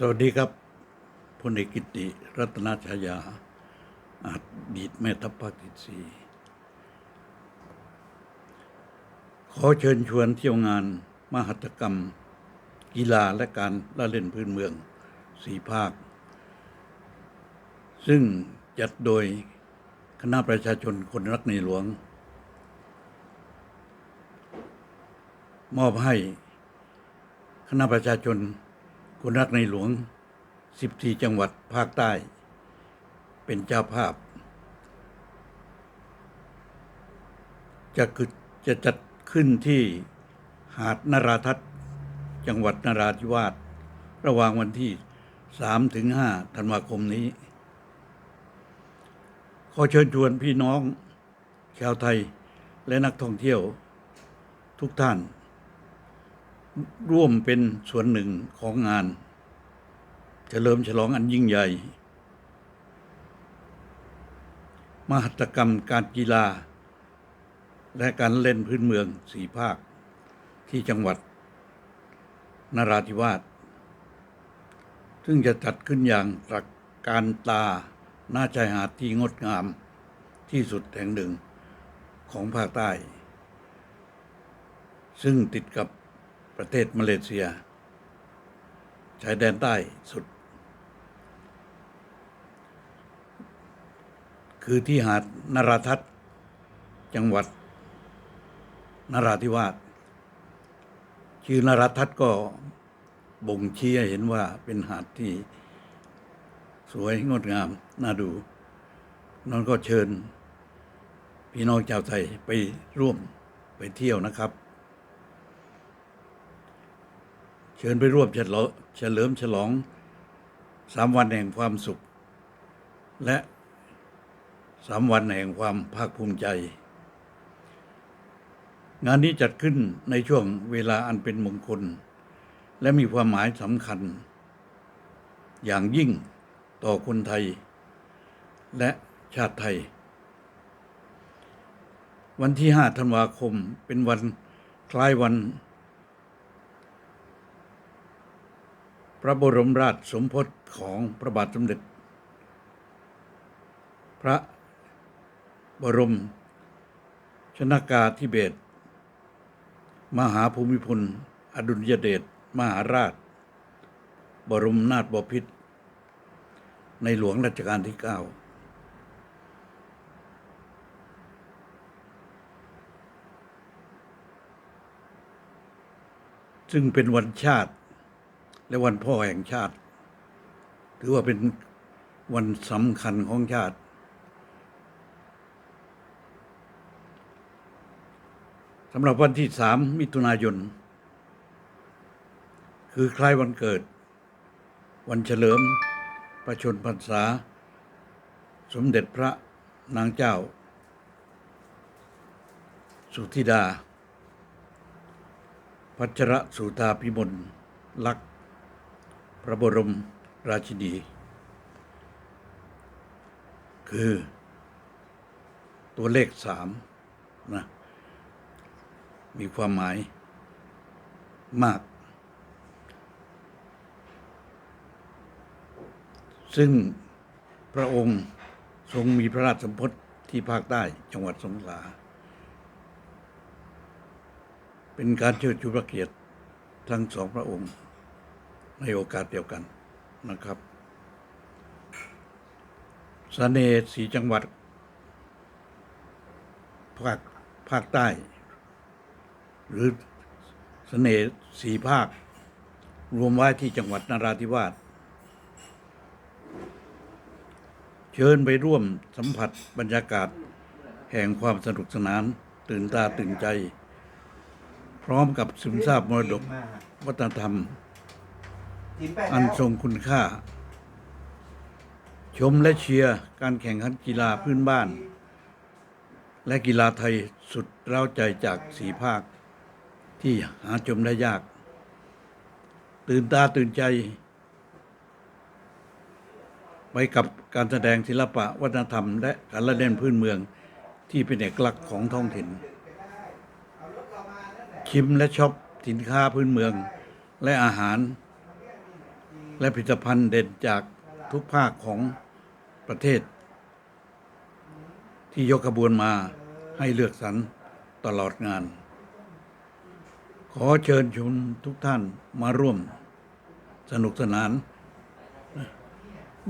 สวัสดีครับพลเอกกิติรัตนชายาอดีตแม่ทัพภาคที่สี่ขอเชิญชวนเที่ยวงานมหัตกรรม กีฬาและการละเล่นพื้นเมืองสีภาค ซึ่งจัดโดยคณะประชาชนคนรักในหลวง มอบให้คณะประชาชน คนรักในหลวง 14 จังหวัดภาคใต้ เป็นเจ้าภาพ จะคือจะจัดขึ้นที่หาดนราทัศน์จังหวัดนราธิวาสระหว่างวันที่ 3 ถึง 5 ธันวาคมนี้ ขอเชิญชวนพี่น้อง ชาวไทยและนักท่องเที่ยวทุกท่าน ร่วมเป็นส่วนหนึ่งของงานเฉลิมฉลองอันยิ่งใหญ่ มหัตกรรมการกีฬา และการเล่นพื้นเมืองสีภาค ที่จังหวัดนราธิวาส ซึ่งจะจัดขึ้นอย่างตรักการตาหน้าชายหาดที่งดงามที่สุดแห่งหนึ่งของภาคใต้ ซึ่งติดกับ ประเทศมาเลเซีย ชายแดนใต้สุด คือที่หาดนราทัศน์จังหวัด นราธิวาสชื่อนราทัศน์ก็บ่งชี้ให้เห็นว่าเป็นหาดที่สวยงดงาม น่าดูนั่นก็เชิญ พี่น้องชาวไทยไปร่วมไปเที่ยวนะครับ เชิญไปร่วมเฉลิมฉลองสามวันแห่งความสุข และสามวันแห่งความภาคภูมิใจ งานนี้จัดขึ้นในช่วงเวลาอันเป็นมงคล และมีความหมายสำคัญ อย่างยิ่งต่อคนไทย และชาติไทย วันที่ 5 ธันวาคมเป็นวันคล้ายวัน ระบรมราชสมภพของพระบาทสมเด็จ พระบรม ชนากาธิเบศรมหาภูมิพล อดุลยเดชมหาราช บรมนาถบพิตรในหลวงรัชกาลที่เก้าซึ่งเป็นวันชาติ และวันพ่อแห่งชาติ ถือว่าเป็นวันสำคัญของชาติ สำหรับวันที่สามมิถุนายน คือคล้ายวันเกิด วันเฉลิมพระชนพรรษา สมเด็จพระนางเจ้า สุธิดา พัชรสุธาพิมลลักษ พระบรมราชินี คือตัวเลขสามนะมีความหมายมาก ซึ่งพระองค์ทรงมีพระราชสมภพที่ภาคใต้จังหวัดสงขลา เป็นการเชิดชูพระเกียรติทั้งสองพระองค์ ในโอกาสเดียวกันนะครับสเสน่ห์สีจังหวัด ภาคภาคใต้ หรือสเสน่ห์สีภาค รวมไว้ที่จังหวัดนราธิวาสเชิญไปร่วมสัมผัสบรรยากาศ แห่งความสนุกสนาน ตื่นตาตื่นใจ พร้อมกับซึมซาบมรดกวัฒนธรรม ทีมแปดอันแล้วทรงคุณค่า ชมและเชียร์การแข่งขันกีฬาพื้นบ้าน และกีฬาไทยสุดเร้าใจจากสีภาค ที่หาชมได้ยาก ตื่นตาตื่นใจ ไปกับการแสดงศิลปะวัฒนธรรม และการละเล่นพื้นเมืองที่เป็นเอกลักษณ์ของท้องถิ่น ชิมและช็อปสินค้าพื้นเมืองและอาหาร และผลิตภัณฑ์เด่นจากทุกภาคของประเทศ ที่ยกขบวนมาให้เลือกสรรตลอดงาน ขอเชิญชวนทุกท่านมาร่วมสนุกสนาน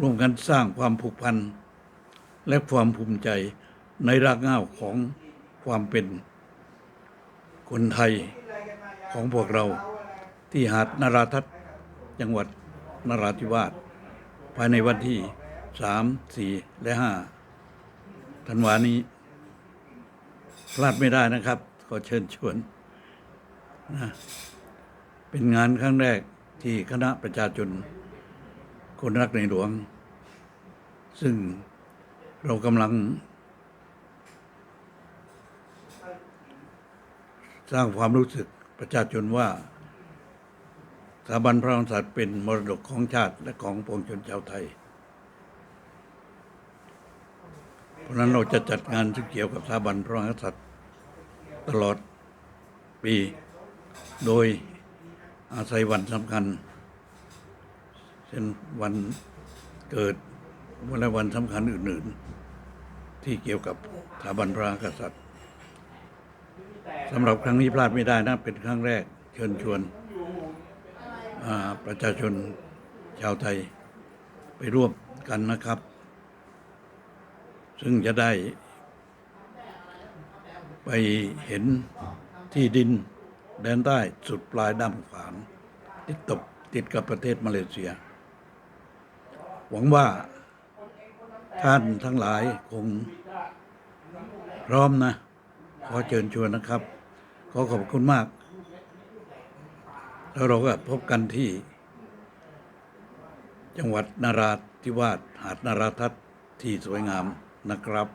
ร่วมกันสร้างความผูกพัน และความภูมิใจในรากเหง้าของความเป็นคนไทยของพวกเราที่หาดนาราทัศน์จังหวัด นราธิวาสภายในวันที่สามสี่และห้าธันวานี้พลาดไม่ได้นะครับ ขอเชิญชวนนะเป็นงานครั้งแรกที่คณะประชาชนคนรักในหลวง ซึ่งเรากำลัง สร้างความรู้สึกประชาชนว่า ถาบันพระมหากษัตริย์เป็นมรดกของชาติและของปวงชนชาวไทย เพราะนั้นเราจะจัดงานที่เกี่ยวกับสถาบันพระมหากษัตริย์ตลอดปี โดยอาศัยวันสำคัญ เช่นวันเกิดวันและวันสำคัญอื่น ๆ ที่เกี่ยวกับสถาบันพระมหากษัตริย์สำหรับครั้งนี้พลาดไม่ได้นะ เป็นครั้งแรกเชิญชวน ประชาชนชาวไทยไปร่วมกันนะครับ ซึ่งจะได้ ไปเห็นที่ดินแดนใต้สุดปลายด้ามขวางติดตบติดกับประเทศมาเลเซีย หวังว่าท่านทั้งหลายคงพร้อมนะ ขอเชิญชวนนะครับ ขอขอบคุณมาก แล้วเราก็พบกันที่ จังหวัดนาราธิวาสหาดนาราทัศน์ที่สวยงามนะครับ